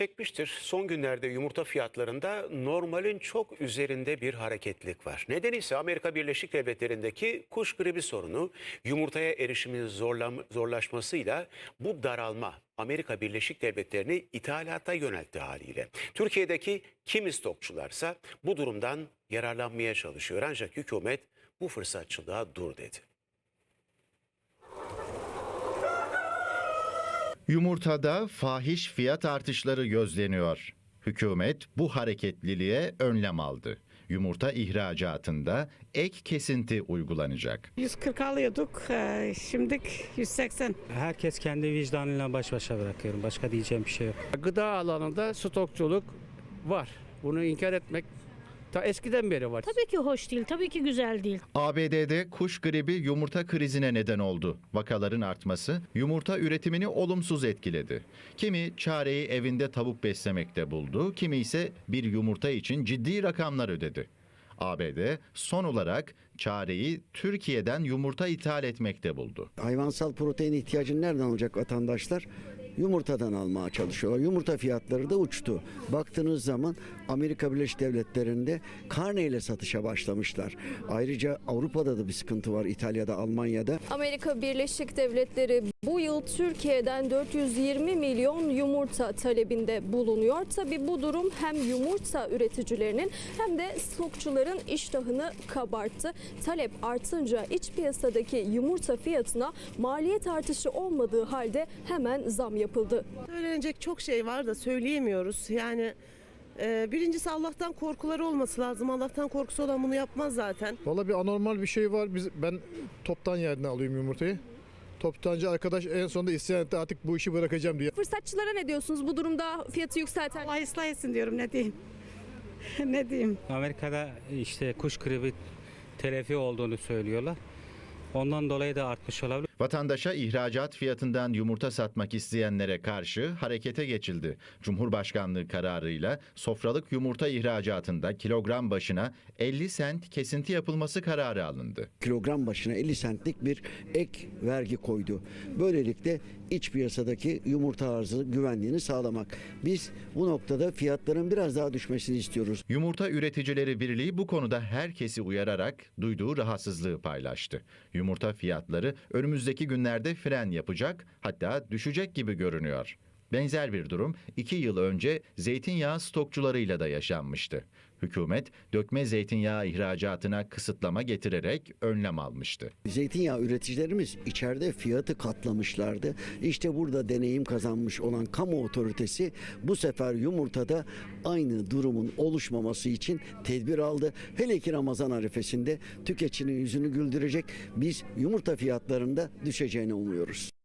çekmiştir. Son günlerde yumurta fiyatlarında normalin çok üzerinde bir hareketlik var. Nedeni ise Amerika Birleşik Devletleri'ndeki kuş gribi sorunu yumurtaya erişimin zorlaşmasıyla bu daralma Amerika Birleşik Devletleri'ni ithalata yöneltti haliyle. Türkiye'deki kimi stokçularsa bu durumdan yararlanmaya çalışıyor. Ancak hükümet bu fırsatçılığa dur dedi. Yumurtada fahiş fiyat artışları gözleniyor. Hükümet bu hareketliliğe önlem aldı. Yumurta ihracatında ek kesinti uygulanacak. 140 alıyorduk, eee, şimdi 180. Herkes kendi vicdanıyla baş başa bırakıyorum. Başka diyeceğim bir şey yok. Gıda alanında stokçuluk var. Bunu inkar etmek ta eskiden beri var. Tabii ki hoş değil, tabii ki güzel değil. ABD'de kuş gribi yumurta krizine neden oldu. Vakaların artması yumurta üretimini olumsuz etkiledi. Kimi çareyi evinde tavuk beslemekte buldu, kimi ise bir yumurta için ciddi rakamlar ödedi. ABD son olarak çareyi Türkiye'den yumurta ithal etmekte buldu. hayvansal protein ihtiyacını nereden alacak vatandaşlar? Yumurtadan almaya çalışıyorlar. Yumurta fiyatları da uçtu. Baktığınız zaman Amerika Birleşik Devletleri'nde karneyle satışa başlamışlar. Ayrıca Avrupa'da da bir sıkıntı var. İtalya'da, Almanya'da. Amerika Birleşik Devletleri bu yıl Türkiye'den 420 milyon yumurta talebinde bulunuyor. Tabi bu durum hem yumurta üreticilerinin hem de stokçuların iştahını kabarttı. Talep artınca iç piyasadaki yumurta fiyatına maliyet artışı olmadığı halde hemen zam yapıldı. Söylenecek çok şey var da söyleyemiyoruz. Yani e, birincisi Allah'tan korkuları olması lazım. Allah'tan korkusu olan bunu yapmaz zaten. Valla bir anormal bir şey var. Biz, ben toptan yerden alıyorum yumurtayı. Toptancı arkadaş en sonunda isyan etti artık bu işi bırakacağım diye. Fırsatçılara ne diyorsunuz bu durumda fiyatı yükselten? Allah ıslah etsin diyorum ne diyeyim. ne diyeyim. Amerika'da işte kuş gribi telafi olduğunu söylüyorlar. Ondan dolayı da artmış olabilir. Vatandaşa ihracat fiyatından yumurta satmak isteyenlere karşı harekete geçildi. Cumhurbaşkanlığı kararıyla sofralık yumurta ihracatında kilogram başına 50 sent kesinti yapılması kararı alındı. Kilogram başına 50 centlik bir ek vergi koydu. Böylelikle iç piyasadaki yumurta arzı güvenliğini sağlamak. Biz bu noktada fiyatların biraz daha düşmesini istiyoruz. Yumurta Üreticileri Birliği bu konuda herkesi uyararak duyduğu rahatsızlığı paylaştı. Yumurta fiyatları önümüzdeki günlerde fren yapacak hatta düşecek gibi görünüyor. Benzer bir durum iki yıl önce zeytinyağı stokçularıyla da yaşanmıştı. Hükümet dökme zeytinyağı ihracatına kısıtlama getirerek önlem almıştı. Zeytinyağı üreticilerimiz içeride fiyatı katlamışlardı. İşte burada deneyim kazanmış olan kamu otoritesi bu sefer yumurtada aynı durumun oluşmaması için tedbir aldı. Hele ki Ramazan arifesinde tüketicinin yüzünü güldürecek biz yumurta fiyatlarında düşeceğini umuyoruz.